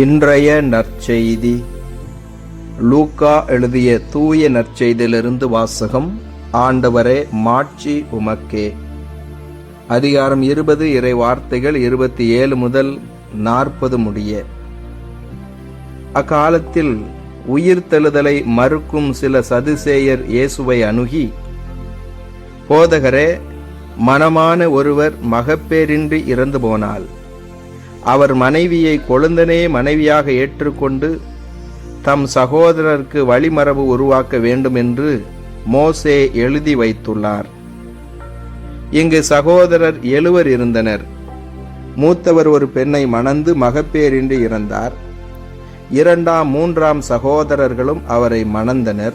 இன்றைய நற்செய்தி. லூக்கா எழுதிய தூய நற்செய்தியிலிருந்து வாசகம் ஆண்டவரே மாட்சி உமக்கே. அதிகாரம் இருபது இறை வார்த்தைகள் இருபத்தி ஏழு முதல் நாற்பது முடிய. அக்காலத்தில் உயிர் தெழுதலை மறுக்கும் சில சதுசேயர் இயேசுவை அணுகி போதகரே மனமான ஒருவர் மகப்பேரின்றி இறந்து போனாள் அவர் மனைவியை கொழுந்தனே மனைவியாக ஏற்றுக்கொண்டு தம் சகோதரருக்கு வழிமரபு உருவாக்க வேண்டும் என்று மோசே எழுதி வைத்துள்ளார். இங்கு சகோதரர் எழுவர் இருந்தனர். மூத்தவர் ஒரு பெண்ணை மணந்து மகப்பேரின்றி இறந்தார். இரண்டாம் மூன்றாம் சகோதரர்களும் அவரை மணந்தனர்.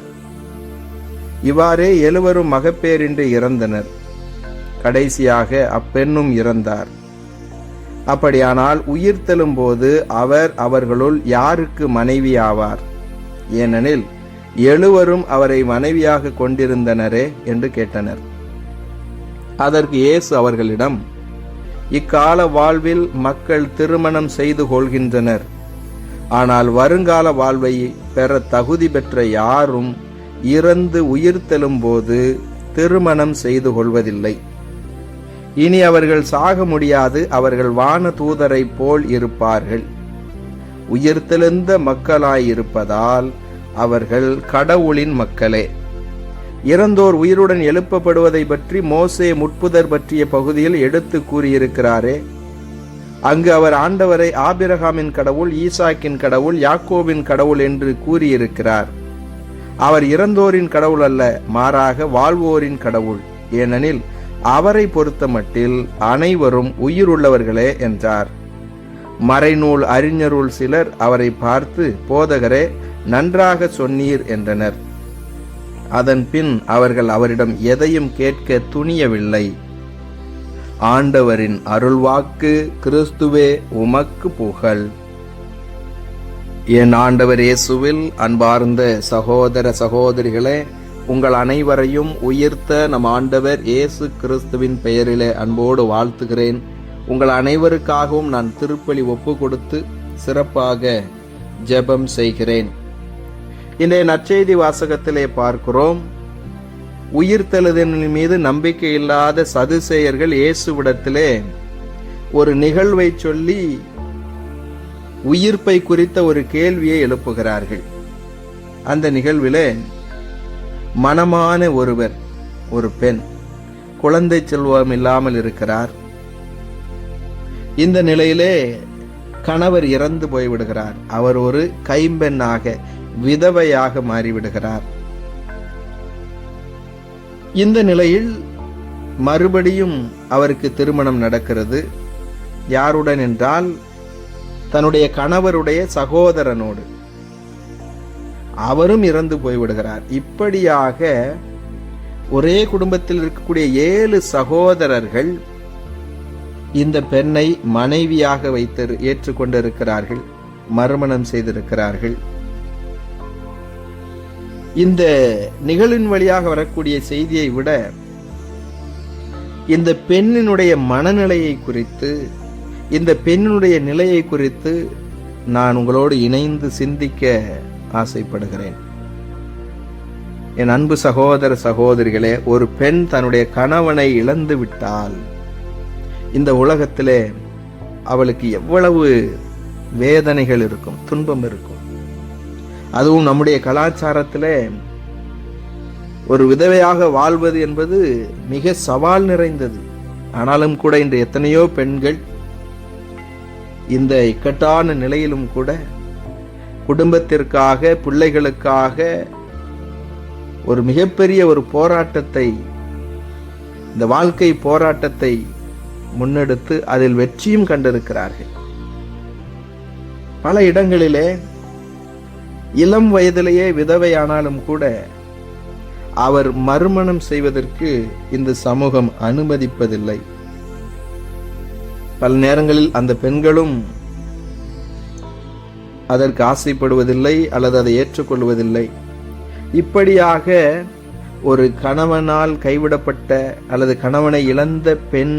இவ்வாறே எழுவரும் மகப்பேரின்றி இறந்தனர். கடைசியாக அப்பெண்ணும் இறந்தார். அப்படியானால் உயிர் போது அவர் அவர்களுள் யாருக்கு மனைவி ஆவார் ஏனெனில் எழுவரும் அவரை மனைவியாக கொண்டிருந்தனரே என்று கேட்டனர். அதற்கு இயேசு அவர்களிடம் இக்கால வாழ்வில் மக்கள் திருமணம் செய்து கொள்கின்றனர். ஆனால் வருங்கால வாழ்வை பெற தகுதி பெற்ற யாரும் இறந்து உயிர்த்தெழும் போது திருமணம் செய்து கொள்வதில்லை. இனி அவர்கள் சாக முடியாது அவர்கள் வான தூதரை போல் இருப்பார்கள். உயிர்த்தெழுந்த மக்களாயிருப்பதால் அவர்கள் கடவுளின் மக்களே. இறந்தோர் உயிருடன் எழுப்பப்படுவதை பற்றி மோசே முட்புதர் பற்றிய பகுதியில் எடுத்து கூறியிருக்கிறாரே. அங்கு அவர் ஆண்டவரை ஆபிரகாமின் கடவுள் ஈசாக்கின் கடவுள் யாக்கோவின் கடவுள் என்று கூறியிருக்கிறார். அவர் இறந்தோரின் கடவுள் அல்ல மாறாக வாழ்வோரின் கடவுள். ஏனெனில் அவரை பொறுத்தமட்டில் அனைவரும் உயிருள்ளவர்களே என்றார். மறைநூல் அறிஞருள் சிலர் அவரை பார்த்து போதகரே நன்றாக சொன்னீர் என்றனர். அதன் பின் அவர்கள் அவரிடம் எதையும் கேட்க துணியவில்லை. ஆண்டவரின் அருள்வாக்கு கிறிஸ்துவே உமக்கு புகழ். என் ஆண்டவர் இயேசுவில் அன்பார்ந்த சகோதர சகோதரிகளே உங்கள் அனைவரையும் உயிர்த்த நம் ஆண்டவர் இயேசு கிறிஸ்துவின் பெயரிலே அன்போடு வாழ்த்துகிறேன். உங்கள் அனைவருக்காகவும் நான் திருப்பலி ஒப்பு கொடுத்து சிறப்பாக ஜெபம் செய்கிறேன். இன்றைய நற்செய்தி வாசகத்திலே பார்க்கிறோம். உயிர்த்தெழுதலின் மீது நம்பிக்கை இல்லாத சதுசேயர்கள் இயேசுவிடத்திலே ஒரு நிகழ்வை சொல்லி உயிர்ப்பை குறித்த ஒரு கேள்வியை எழுப்புகிறார்கள். அந்த நிகழ்விலே மனமான ஒருவர் ஒரு பெண் குழந்தை செல்வம் இல்லாமல் இருக்கிறார். இந்த நிலையிலே கணவர் இறந்து போய்விடுகிறார். அவர் ஒரு கைம்பெண்ணாக விதவையாக மாறிவிடுகிறார். இந்த நிலையில் மறுபடியும் அவருக்கு திருமணம் நடக்கிறது. யாருடன் என்றால் தன்னுடைய கணவருடைய சகோதரனோடு. அவரும் இறந்து போய்விடுகிறார். இப்படியாக ஒரே குடும்பத்தில் இருக்கக்கூடிய ஏழு சகோதரர்கள் இந்த பெண்ணை மனைவியாக வைத்து ஏற்றுக்கொண்டிருக்கிறார்கள் மறுமணம் செய்திருக்கிறார்கள். இந்த நிகழின் வழியாக வரக்கூடிய செய்தியை விட இந்த பெண்ணினுடைய மனநிலையை குறித்து இந்த பெண்ணினுடைய நிலையை குறித்து நான் உங்களோடு இணைந்து சிந்திக்க ஆசைப்படுகிறேன். என் அன்பு சகோதர சகோதரிகளே ஒரு பெண் தன்னுடைய கணவனை இழந்து விட்டால் இந்த உலகத்திலே அவளுக்கு எவ்வளவு வேதனைகள் இருக்கும் துன்பம் இருக்கும். அதுவும் நம்முடைய கலாச்சாரத்திலே ஒரு விதவையாக வாழ்வது என்பது மிக சவால் நிறைந்தது. ஆனாலும் கூட இன்று எத்தனையோ பெண்கள் இந்த இக்கட்டான நிலையிலும் கூட குடும்பத்திற்காக பிள்ளைகளுக்காக ஒரு மிகப்பெரிய ஒரு போராட்டத்தை இந்த வாழ்க்கை போராட்டத்தை முன்னெடுத்து அதில் வெற்றியும் கண்டிருக்கிறார்கள். பல இடங்களிலே இளம் வயதிலேயே விதவையானாலும் கூட அவர் மறுமணம் செய்வதற்கு இந்த சமூகம் அனுமதிப்பதில்லை. பல நேரங்களில் அந்த பெண்களும் அதற்கு ஆசைப்படுவதில்லை அல்லது அதை ஏற்றுக்கொள்வதில்லை. இப்படியாக ஒரு கணவனால் கைவிடப்பட்ட அல்லது கணவனை இழந்த பெண்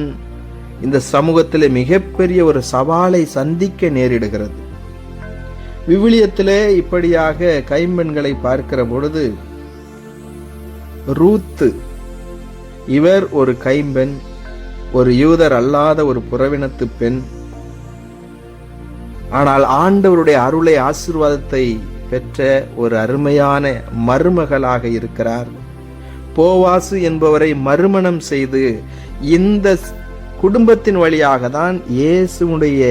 இந்த சமூகத்தில் மிகப்பெரிய ஒரு சவாலை சந்திக்க நேரிடுகிறது. விவிலியத்திலே இப்படியாக கைம்பெண்களை பார்க்கிற பொழுது ரூத்து இவர் ஒரு கைம்பெண் ஒரு யூதர் அல்லாத ஒரு புறவினத்து பெண் ஆனால் ஆண்டவருடைய அருளை ஆசீர்வாதத்தை பெற்ற ஒரு அருமையான மருமகளாக இருக்கிறார். போவாசு என்பவரை மறுமணம் செய்து இந்த குடும்பத்தின் வழியாக தான் இயேசுடைய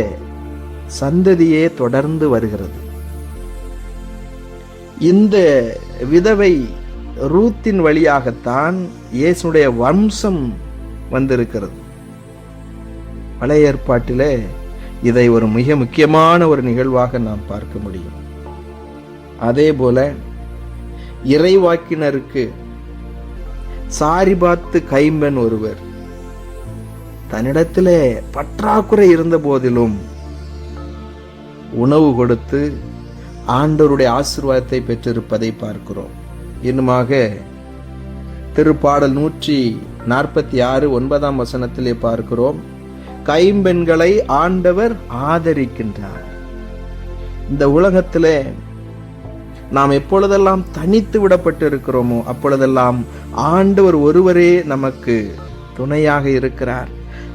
சந்ததியே தொடர்ந்து வருகிறது. இந்த விதவை ரூத்தின் வழியாகத்தான் இயேசுடைய வம்சம் வந்திருக்கிறது. பழைய ஏற்பாட்டிலே இதை ஒரு மிக முக்கியமான ஒரு நிகழ்வாக நாம் பார்க்க முடியும். அதே போல இறைவாக்கினருக்கு சாரிபாத்து கைம்பெண் ஒருவர் தன்னிடத்திலே பற்றாக்குறை இருந்த போதிலும் உணவு கொடுத்து ஆண்டவருடைய ஆசிர்வாதத்தை பெற்றிருப்பதை பார்க்கிறோம். இன்னுமாக திருப்பாடல் நூற்றி நாற்பத்தி ஆறு ஒன்பதாம் வசனத்திலே பார்க்கிறோம். கைம்பெண்களை ஆண்டவர் ஆதரிக்கின்றார். இந்த உலகத்திலே நாம் எப்பொழுதெல்லாம் தனித்து விடப்பட்டு இருக்கிறோமோ அப்பொழுதெல்லாம் ஆண்டவர் ஒருவரே நமக்கு துணையாக இருக்கிறார்.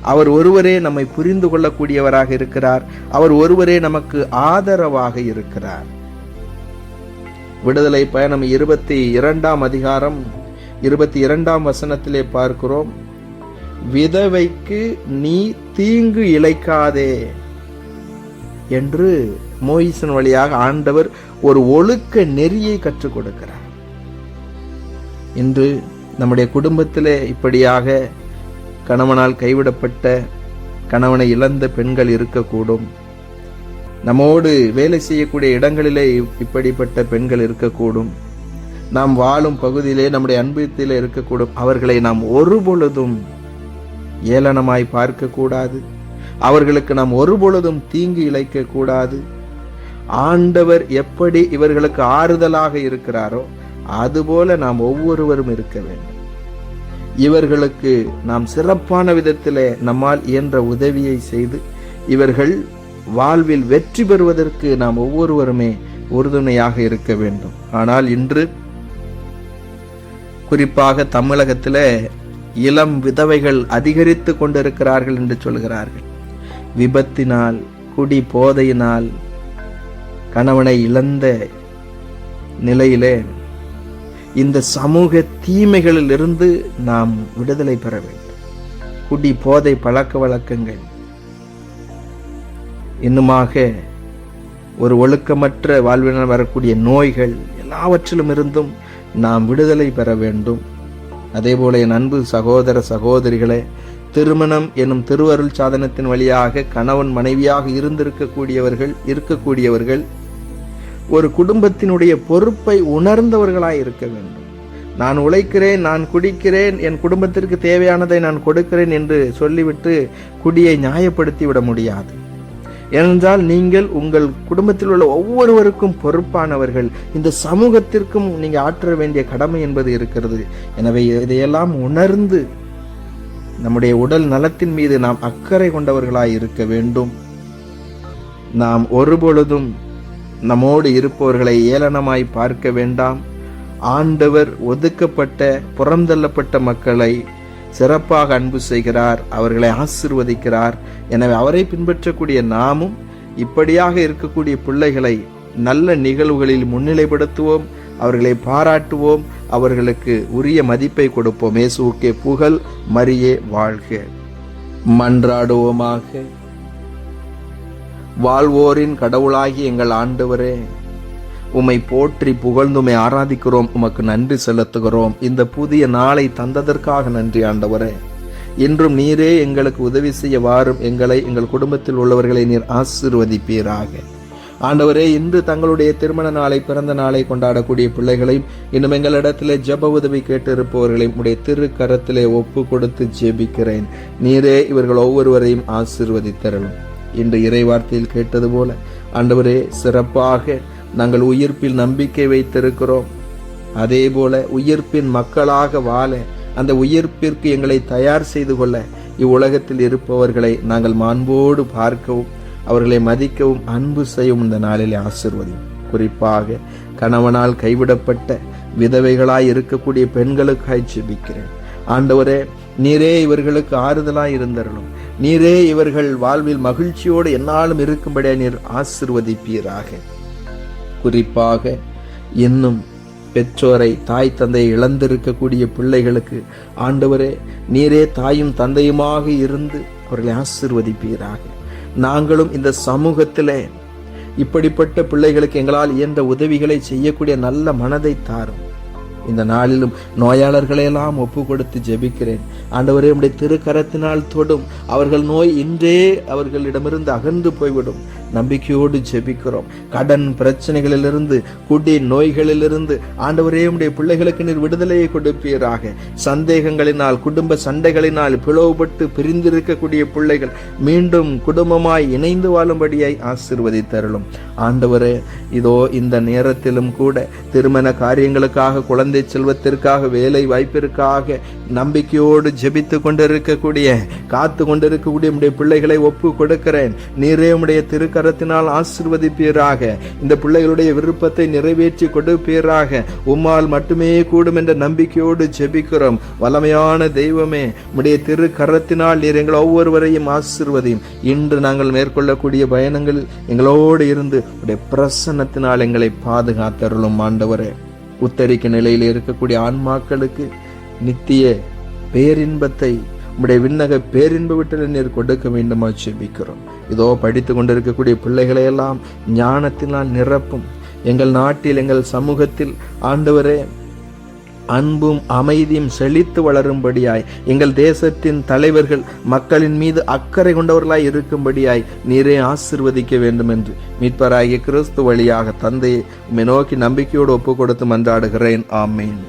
அவர் ஒருவரே நம்மை புரிந்து கொள்ளக்கூடியவராக இருக்கிறார். அவர் ஒருவரே நமக்கு ஆதரவாக இருக்கிறார். விடுதலை பயணம் இருபத்தி இரண்டாம் அதிகாரம் இருபத்தி இரண்டாம் வசனத்திலே பார்க்கிறோம். விதவைக்கு நீ தீங்கு இழைக்காதே என்று மோயிசன் வழியாக ஆண்டவர் ஒரு ஒழுக்க நெறியை கற்றுக் கொடுக்கிறார். இன்று நம்முடைய குடும்பத்திலே இப்படியாக கணவனால் கைவிடப்பட்ட கணவனை இழந்த பெண்கள் இருக்கக்கூடும். நம்மோடு வேலை செய்யக்கூடிய இடங்களிலே இப்படிப்பட்ட பெண்கள் இருக்கக்கூடும். நாம் வாழும் பகுதியிலே நம்முடைய அன்பத்திலே இருக்கக்கூடும். அவர்களை நாம் ஒருபொழுதும் ஏளனமாய் பார்க்கக்கூடாது. அவர்களுக்கு நாம் ஒருபொழுதும் தீங்கு இழைக்க கூடாது ஆண்டவர் எப்படி இவர்களுக்கு ஆறுதலாக இருக்கிறாரோ அதுபோல நாம் ஒவ்வொருவரும் இருக்க வேண்டும். இவர்களுக்கு நாம் சிறப்பான விதத்திலே நம்மால் இயன்ற உதவியை செய்து இவர்கள் வாழ்வில் வெற்றி பெறுவதற்கு நாம் ஒவ்வொருவருமே உறுதுணையாக இருக்க வேண்டும். ஆனால் இன்று குறிப்பாக தமிழகத்தில் இளம் விதவைகள் அதிகரித்து கொண்டிருக்கிறார்கள் என்று சொல்கிறார்கள். விபத்தினால் குடி போதையினால் கணவனை இழந்த நிலையிலே இந்த சமூக தீமைகளில் இருந்து நாம் விடுதலை பெற வேண்டும். குடி போதை பழக்க வழக்கங்கள் இன்னுமாக ஒரு ஒழுக்கமற்ற வாழ்வினால் வரக்கூடிய நோய்கள் எல்லாவற்றிலும் இருந்தும் நாம் விடுதலை பெற வேண்டும். அதேபோல என் அன்பு சகோதர சகோதரிகளே திருமணம் எனும் திருவருள் சாதனத்தின் வழியாக கணவன் மனைவியாக இருந்திருக்கக்கூடியவர்கள் இருக்கக்கூடியவர்கள் ஒரு குடும்பத்தினுடைய பொறுப்பை உணர்ந்தவர்களாய் இருக்க வேண்டும். நான் உழைக்கிறேன் நான் குடிக்கிறேன் என் குடும்பத்திற்கு தேவையானதை நான் கொடுக்கிறேன் என்று சொல்லிவிட்டு குடியை நியாயப்படுத்தி விட முடியாது. ஏனென்றால் நீங்கள் உங்கள் குடும்பத்தில் உள்ள ஒவ்வொருவருக்கும் பொறுப்பானவர்கள். இந்த சமூகத்திற்கும் நீங்கள் ஆற்ற வேண்டிய கடமை என்பது இருக்கிறது. எனவே இதையெல்லாம் உணர்ந்து நம்முடைய உடல் நலத்தின் மீது நாம் அக்கறை கொண்டவர்களாய் இருக்க வேண்டும். நாம் ஒருபொழுதும் நம்மோடு இருப்பவர்களை ஏளனமாய் பார்க்க வேண்டாம். ஆண்டவர் ஒதுக்கப்பட்ட புறந்தள்ளப்பட்ட மக்களை சிறப்பாக அன்பு செய்கிறார் அவர்களை ஆசிர்வதிக்கிறார். எனவே அவரை பின்பற்றக்கூடிய நாமும் இப்படியாக இருக்கக்கூடிய பிள்ளைகளை நல்ல நிகழ்வுகளில் முன்னிலைப்படுத்துவோம் அவர்களை பாராட்டுவோம் அவர்களுக்கு உரிய மதிப்பை கொடுப்போம். இயேசுக்கே புகழ் மரியே வாழ்க. மன்றாடுவோமாக. வாழ்வோரின் கடவுளாகி எங்கள் ஆண்டவரே உம்மை போற்றி புகழ்ந்துமை ஆராதிக்கிறோம் உமக்கு நன்றி செலுத்துகிறோம். இந்த புதிய நாளை தந்ததற்காக நன்றி ஆண்டவரே. இன்றும் நீரே எங்களுக்கு உதவி செய்ய வாரும் எங்களை எங்கள் குடும்பத்தில் உள்ளவர்களை நீர் ஆசிர்வதிப்பீராக. ஆண்டவரே இன்று தங்களுடைய திருமண நாளை பிறந்த நாளை கொண்டாடக்கூடிய பிள்ளைகளையும் இன்னும் எங்களிடத்திலே ஜப உதவி கேட்டிருப்பவர்களையும் உடைய திரு கரத்திலே ஒப்பு கொடுத்து ஜெபிக்கிறேன். நீரே இவர்கள் ஒவ்வொருவரையும் ஆசிர்வதித்தரலும் இன்று இறைவார்த்தையில் கேட்டது போல ஆண்டவரே சிறப்பாக நாங்கள் உயிர்ப்பில் நம்பிக்கை வைத்திருக்கிறோம். அதே போல உயிர்ப்பின் மக்களாக வாழ அந்த உயிர்ப்பிற்கு எங்களை தயார் செய்து கொள்ள இவ்வுலகத்தில் இருப்பவர்களை நாங்கள் மாண்போடு பார்க்கவும் அவர்களை மதிக்கவும் அன்பு செய்யவும் இந்த நாளிலே ஆசிர்வதியும் குறிப்பாக கணவனால் கைவிடப்பட்ட விதவைகளாய் இருக்கக்கூடிய பெண்களுக்காய் ஜெபிக்கிறேன். ஆண்டவரே நீரே இவர்களுக்கு ஆறுதலாய் இருந்தருளும். நீரே இவர்கள் வாழ்வில் மகிழ்ச்சியோடு என்னாலும் இருக்கும்படியா நீர் ஆசிர்வதிப்பீராக. குறிப்பாக இன்னும் பெற்றோரை தாய் தந்தையை இழந்திருக்கக்கூடிய பிள்ளைகளுக்கு ஆண்டவரே நீரே தாயும் தந்தையுமாக இருந்து அவர்களை ஆசிர்வதிப்பீராக. நாங்களும் இந்த சமூகத்திலே இப்படிப்பட்ட பிள்ளைகளுக்கு எங்களால் இயன்ற உதவிகளை செய்யக்கூடிய நல்ல மனதை தாரும். இந்த நாளிலும் நோயாளர்களையெல்லாம் ஒப்பு கொடுத்து ஜெபிக்கிறேன். ஆண்டவரே உடைய திருக்கரத்தினால் தொடும் அவர்கள் நோய் இன்றே அவர்களிடமிருந்து அகன்று போய்விடும். நம்பிக்கையோடு ஜெபிக்கிறோம். கடன் பிரச்சனைகளிலிருந்து குடி நோய்களிலிருந்து ஆண்டவரே உடைய பிள்ளைகளுக்கு நீர் விடுதலையை கொடுப்பீராக. சந்தேகங்களினால் குடும்ப சண்டைகளினால் பிளவுபட்டு பிரிந்திருக்கக்கூடிய பிள்ளைகள் மீண்டும் குடும்பமாய் இணைந்து வாழும்படியாய் ஆசிர்வதித்தருளும். ஆண்டவரே இதோ இந்த நேரத்திலும் கூட திருமண காரியங்களுக்காக குழந்தை செல்வத்திற்காக வேலை வாய்ப்பிற்காக நம்பிக்கையோடு ஜெபித்து கொண்டிருக்கக்கூடிய காத்து கொண்டிருக்கக்கூடிய உடைய பிள்ளைகளை ஒப்பு கொடுக்கிறேன். நீரே உடைய கரத்தினால் ஆசிர்வதிப்பீராக. இந்த பிள்ளைகளுடைய விருப்பத்தை நிறைவேற்றி கொடுப்பீராக. உம்மால் மட்டுமே கூடும் என்ற நம்பிக்கையோடு ஜெபிக்கிறோம். வல்லமையான தெய்வமே உடைய திரு கரத்தினால் நீர் எங்கள் ஒவ்வொருவரையும் ஆசிர்வதியும். இன்று நாங்கள் மேற்கொள்ளக்கூடிய பயணங்கள் எங்களோடு இருந்து உடைய பிரசன்னத்தினால் எங்களை பாதுகாத்தருளும் ஆண்டவரே. உத்தரிக்க நிலையில் இருக்கக்கூடிய ஆன்மாக்களுக்கு நித்திய பேரின்பத்தை உம்முடைய விண்ணக பேரின்ப விட்டலை நீர் கொடுக்க வேண்டுமா செபிக்கிறோம் இதோ படித்து கொண்டிருக்கக்கூடிய பிள்ளைகளையெல்லாம் ஞானத்தினால் நிரப்பும். எங்கள் நாட்டில் எங்கள் சமூகத்தில் ஆண்டவரே அன்பும் அமைதியும் செழித்து வளரும்படியாய் எங்கள் தேசத்தின் தலைவர்கள் மக்களின் மீது அக்கறை கொண்டவர்களாய் இருக்கும்படியாய் நீரே ஆசிர்வதிக்க வேண்டும் என்று மீட்பராகிய கிறிஸ்து வழியாக தந்தையை உம்மை நோக்கி நம்பிக்கையோடு ஒப்பு கொடுத்து மன்றாடுகிறேன். ஆமேன்.